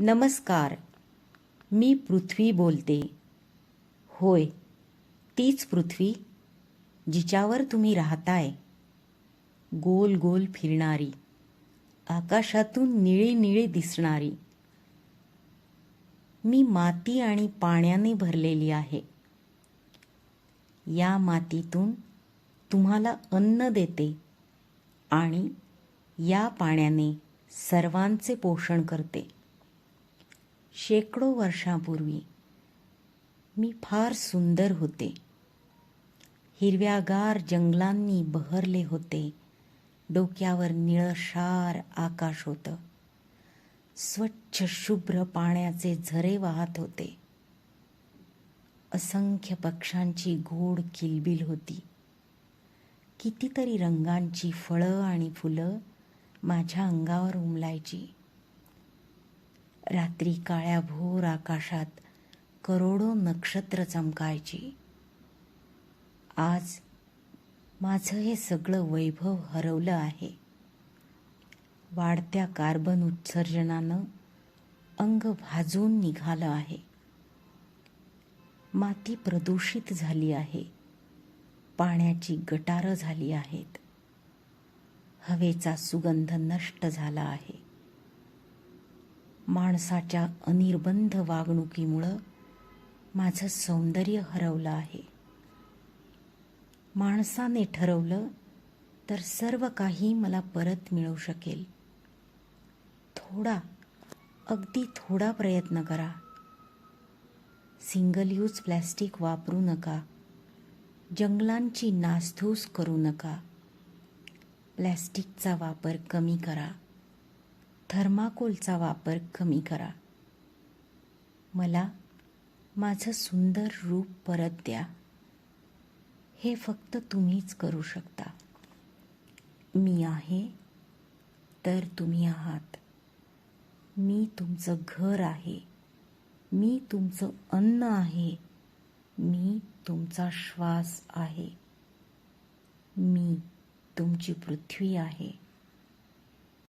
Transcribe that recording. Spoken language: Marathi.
नमस्कार. मी पृथ्वी बोलते. होय तीच पृथ्वी जिच्यावर तुम्ही राहताय. गोल गोल फिरणारी आकाशातून निळी निळी दिसणारी. मी माती आणि पाण्याने भरलेली आहे. या मातीतून तुम्हाला अन्न देते आणि या पाण्याने सर्वांचे पोषण करते. शेकडो वर्षांपूर्वी मी फार सुंदर होते. हिरव्यागार जंगलांनी बहरले होते. डोक्यावर निळशार आकाश होतं. स्वच्छ शुभ्र पाण्याचे झरे वाहत होते. असंख्य पक्ष्यांची गोड किलबिल होती. कितीतरी रंगांची फळं आणि फुलं माझ्या अंगावर उमलायची. रात्री काळ्या भोर आकाशात करोडो नक्षत्र चमकायची. आज माझं हे सगळं वैभव हरवलं आहे. वाढत्या कार्बन उत्सर्जनानं अंग भाजून निघालं आहे. माती प्रदूषित झाली आहे. पाण्याची गटारं झाली आहेत. हवेचा सुगंध नष्ट झाला आहे. माणसाच्या अनिर्बंध वागणुकीमुळं माझं सौंदर्य हरवलं आहे. माणसाने ठरवलं तर सर्व काही मला परत मिळू शकेल. थोडा अगदी थोडा प्रयत्न करा. सिंगल यूज प्लॅस्टिक वापरू नका. जंगलांची नासधूस करू नका. प्लॅस्टिकचा वापर कमी करा. थर्माकोलचा वापर कमी करा. मला माझं सुंदर रूप परत द्या. हे फक्त तुम्हीच करू शकता. मी आहे तर तुम्ही आहात. मी तुमचं घर आहे. मी तुमचं अन्न आहे. मी तुमचा श्वास आहे. मी तुमची पृथ्वी आहे.